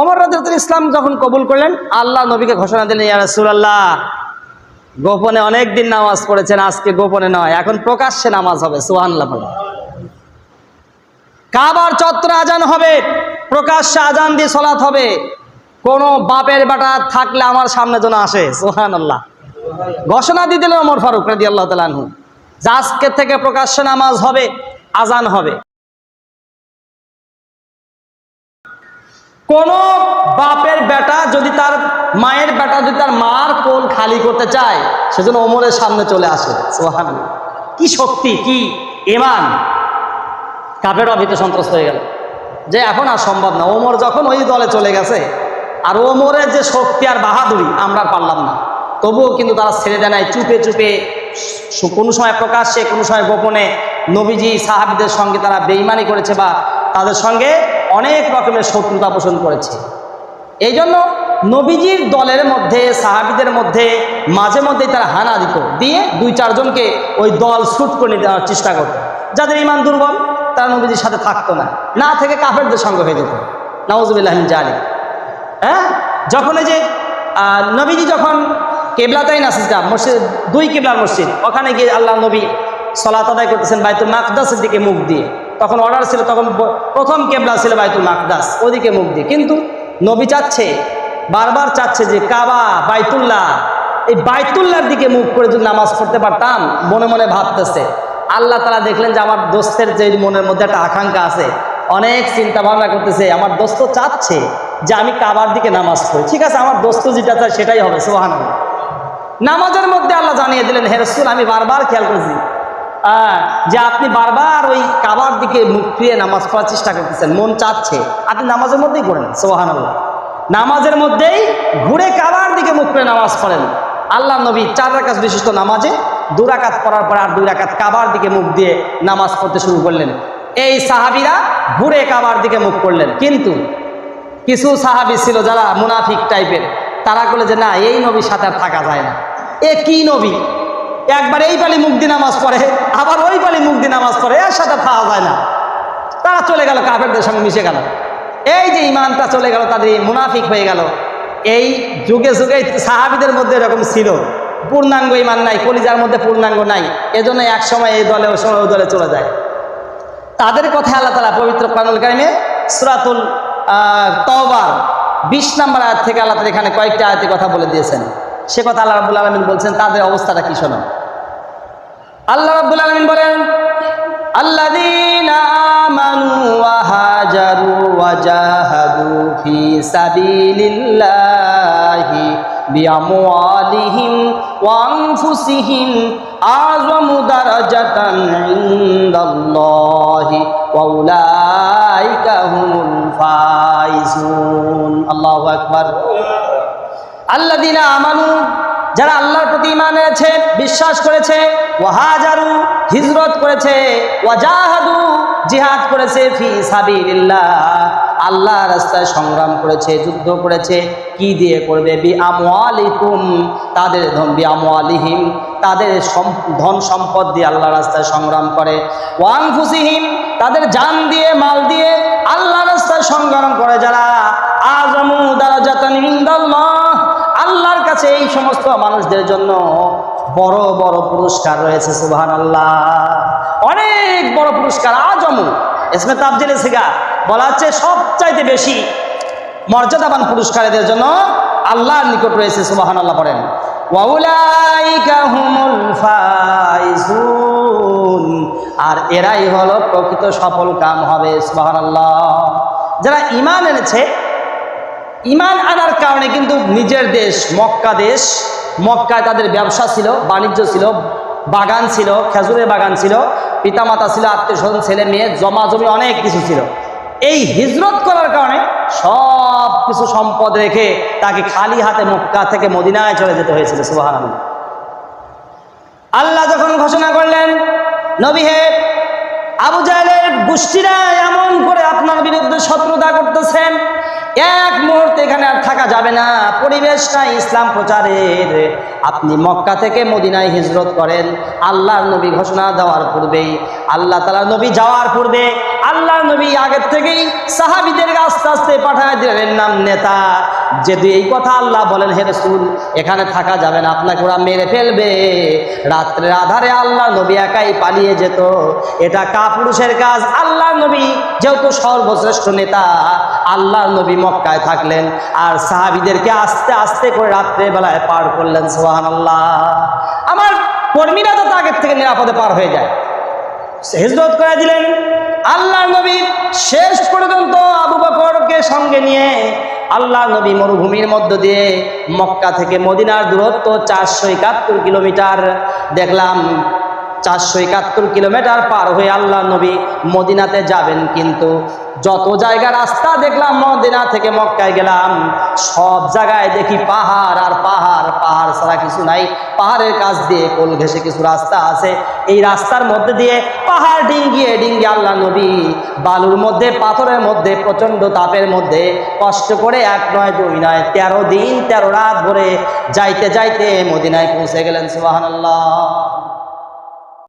অমর রাজাতুল ইসলাম যখন কবুল করলেন, আল্লাহ নবীকে ঘোষণা দিলেন, ইয়া রাসূলুল্লাহ, গোপনে অনেকদিন নামাজ পড়েছেন, আজকে গোপনে নয়, এখন প্রকাশ্যে নামাজ হবে, সুবহানাল্লাহ। কাবার চত্বরে আজান হবে, প্রকাশ্যে আজান দিয়ে সলাৎ হবে। কোন বাপের বেটা থাকলে আমার সামনে যেন আসে সোহান আল্লাহ ঘোষণা দিয়ে দিলেন ওমর ফারুক রাদি আল্লাহ তালানহু যে আজকে থেকে প্রকাশ্যে নামাজ হবে, আজান হবে। কোন বাপের বেটা যদি তার মায়ের বেটা যদি তার মার কোল খালি করতে চায়, সেজন্য ওমরের সামনে চলে আসে। সোহান কি শক্তি, কি এমান কাপের অভিতে সন্ত্রস্ত হয়ে গেল। যে এখন আর সম্ভব না। ওমর যখন ওই দলে চলে গেছে, আর ওমরের যে শক্তি আর বাহাদুরি, আমরা পারলাম না। তবুও কিন্তু তারা ছেড়ে দেয় নাই। চুপে চুপে কোনো সময় প্রকাশ্যে, কোনো সময় গোপনে নবীজি সাহাবিদের সঙ্গে তারা বেইমানি করেছে বা তাদের সঙ্গে অনেক রকমের শত্রুতা পোষণ করেছে। এই জন্য নবীজির দলের মধ্যে, সাহাবিদের মধ্যে, মাঝে মধ্যেই তারা হানা দিত। দিয়ে দুই চারজনকে ওই দল শ্যুট করে দেওয়ার চেষ্টা করত। যাদের ইমান দুর্বল, তারা নবীজির সাথে থাকতো না। না থেকে কাফেরদের সঙ্গে হয়ে যেত। নওয়াজবিল্লাহিন জালি হ্যাঁ? যখন এই যে নবীজি যখন কেবলাতাই নাসিসটা মসজিদ, দুই কেবলার মসজিদ, ওখানে গিয়ে আল্লাহ নবী সলাত আদায় করতেছেন বাইতুল মাকদাসের দিকে মুখ দিয়ে। তখন অর্ডার ছিল, তখন প্রথম কেবলা ছিল বাইতুল মাকদাস, ওদিকে মুখ দিয়ে। কিন্তু নবী চাচ্ছে, বারবার চাচ্ছে যে কাবা, বাইতুল্লাহ, এই বাইতুল্লাহর দিকে মুখ করে যদি নামাজ পড়তে পারতাম, মনে মনে ভাবতেছে। আল্লাহ তারা দেখলেন যে আমার দোস্তের যে মনের মধ্যে একটা আকাঙ্ক্ষা আছে, অনেক চিন্তা ভাবনা করতেছে, আমার দোস্ত চাচ্ছে যে আমি কাবার দিকে নামাজ পড়ি। ঠিক আছে, আমার দোস্ত যেটা চায় সেটাই হবে সোহান নামাজের মধ্যে আল্লাহ জানিয়ে দিলেন, হে রসুল, আমি বারবার খেয়াল করেছি যে আপনি বারবার ওই কাবার দিকে মুখ ফিরিয়ে নামাজ পড়ার চেষ্টা করতেছেন, মন চাচ্ছে। আপনি নামাজের মধ্যেই করেন সোহান নামাজের মধ্যেই ঘুরে কাবার দিকে মুখ ফিরে নামাজ পড়েন। আল্লাহ নবী চার রাকাত বিশিষ্ট নামাজে দু রাকাত পড়ার পর আর দুই রাকাত কাবার দিকে মুখ দিয়ে নামাজ পড়তে শুরু করলেন। এই সাহাবিরা ঘুরে কাবার দিকে মুখ করলেন। কিন্তু কিছু সাহাবি ছিল যারা মুনাফিক টাইপের তারা বলে যে না, এই নবীর সাথে আর থাকা যায় না। এ কি নবী? একবার এই পালি মুখ দিয়ে নামাজ পড়ে, আবার ওই পালি মুখ দিয়ে নামাজ পড়ে, এর সাথে থাকা যায় না। তারা চলে গেল, কাফেরদের সঙ্গে মিশে গেল। এই যে ইমানটা চলে গেল, তাদের মুনাফিক হয়ে গেল। এই যুগে যুগে সাহাবিদের মধ্যে এরকম ছিল। পূর্ণাঙ্গ ইমান নাই, কলিজার মধ্যে পূর্ণাঙ্গ নাই। এজন্য এক সময় এই দলে, ওই সময় ওই দলে চলে যায়। তাদের কথা আল্লাহ তালা পবিত্র কানুল কারিমে সুরাতুল তওবার, বিশ নাম্বার আয়াত থেকে আল্লাহ এখানে কয়েকটা আয়াতে কথা বলে দিয়েছেন। সে কথা আল্লাহ রাবুল আলমিন বলছেন, তাদের অবস্থাটা কি শোনো? আল্লাহ রাব্বুল আলামিন বলেন, আল্লাযীনা আমানু ওয়া হাজারু ওয়া জাহাদু ফি সাবিলিল্লাহি বিআমওয়ালিহিম ওয়া আনফুসিহিম আযমু দারাজাতান ইনদাল্লাহি ওয়া উলাইকা হুমুল ফাইজুন। আল্লাহু আকবার। আল্লাযীনা আমানু যারা আল্লাহর প্রতি ইমান এনেছে, বিশ্বাস করেছে, ওয়াহাজারু, হিজরত করেছে, ওয়াজাহাদু, জিহাদ করেছে, ফি সাবিলিল্লাহ। আল্লাহ রাস্তায় সংগ্রাম করেছে, যুদ্ধ করেছে, কি দিয়ে করবে? বি আমওয়ালিকুম, তাদের ধন, বি আমওয়ালিহিম, তাদের ধন সম্পদ দিয়ে আল্লাহ রাস্তায় সংগ্রাম করে। ওয়াং ফুসিহিম তাদের জান দিয়ে, মাল দিয়ে আল্লাহ রাস্তায় সংগ্রাম করে যারা আজমু দারাজাতান ইনদাল্লাহ। কাছে এই সমস্ত মানুষদের জন্য বড় বড় পুরস্কার রয়েছে সুবহান আল্লাহ অনেক বড় পুরস্কার আজমু এসমে তাবজিলে সিগা বলা হচ্ছে সবচাইতে বেশি মর্যাদাবান পুরস্কার এদের জন্য আল্লাহর নিকট রয়েছে সুবাহান আল্লাহ ফাইজুন। আর এরাই হলো প্রকৃত সফল কাম হবে সুবাহান আল্লাহ যারা ইমান এনেছে ইমান আনার কারণে কিন্তু নিজের দেশ মক্কা দেশ, মক্কায় তাদের ব্যবসা ছিল, বাণিজ্য ছিল, বাগান ছিল, খেজুরের বাগান ছিল, পিতামাতা ছিল আত্মীয় স্বজন ছেলে মেয়ে, জমা জমি অনেক কিছু ছিল। এই হিজরত করার কারণে সব কিছু সম্পদ রেখে তাকে খালি হাতে মক্কা থেকে মদিনায় চলে যেতে হয়েছিল সুবাহ আল্লাহ যখন ঘোষণা করলেন, নবী হে আবু জাহেলের গোষ্ঠীরা এমন করে আপনার বিরুদ্ধে শত্রুতা করতেছেন এক মুহূর্তে এখানে আর থাকা যাবে না। পরিবেশটা ইসলাম প্রচারের। আপনি মক্কা থেকে মদিনায় হিজরত করেন, আল্লাহর নবী ঘোষণা দেওয়ার পূর্বেই, আল্লাহ তালার নবী যাওয়ার পূর্বে, আল্লাহর নবী আগের থেকেই সাহাবিদের আস্তে আস্তে পাঠায় দিলেন নাম নেতা। যদি এই কথা আল্লাহ বলেন, হে রসুল, এখানে থাকা যাবে না, আপনাকে ওরা মেরে ফেলবে। রাত্রের আধারে আল্লাহ নবী একাই পালিয়ে যেত। এটা কাপুরুষের কাজ। আল্লাহ নবী যেহেতু সর্বশ্রেষ্ঠ নেতা আল্লাহ নবী মক্কায় থাকলেন। আর সাহাবিদেরকে আস্তে আস্তে করে রাত্রে বেলায় পার করলেন সোহান আল্লাহ আমার কর্মীরা তো আগের থেকে নিরাপদে পার হয়ে যায়। হিজরত করে দিলেন। আল্লাহ নবী শেষ পর্যন্ত আবু বকরকে সঙ্গে নিয়ে আল্লাহ নবী মরুভূমির মধ্য দিয়ে মক্কা থেকে মদিনার দূরত্ব চারশো একাত্তর কিলোমিটার দেখলাম। চারশো একাত্তর কিলোমিটার পার হয়ে আল্লাহ নবী মদিনাতে যাবেন কিন্তু যত জায়গা রাস্তা দেখলাম মদিনা থেকে মক্কায় গেলাম, সব জায়গায় দেখি পাহাড় আর পাহাড় পাহাড় ছাড়া কিছু নাই। পাহাড়ের কাছ দিয়ে কোল ঘেসে কিছু রাস্তা আছে। এই রাস্তার মধ্যে দিয়ে পাহাড় ডিঙ্গিয়ে ডিঙ্গিয়ে আল্লাহ নবী বালুর মধ্যে, পাথরের মধ্যে, প্রচণ্ড তাপের মধ্যে কষ্ট করে এক নয়, দুই নয়, তেরো দিন, তেরো রাত ভরে যাইতে যাইতে মদিনায় পৌঁছে গেলেন সুবাহান আল্লাহ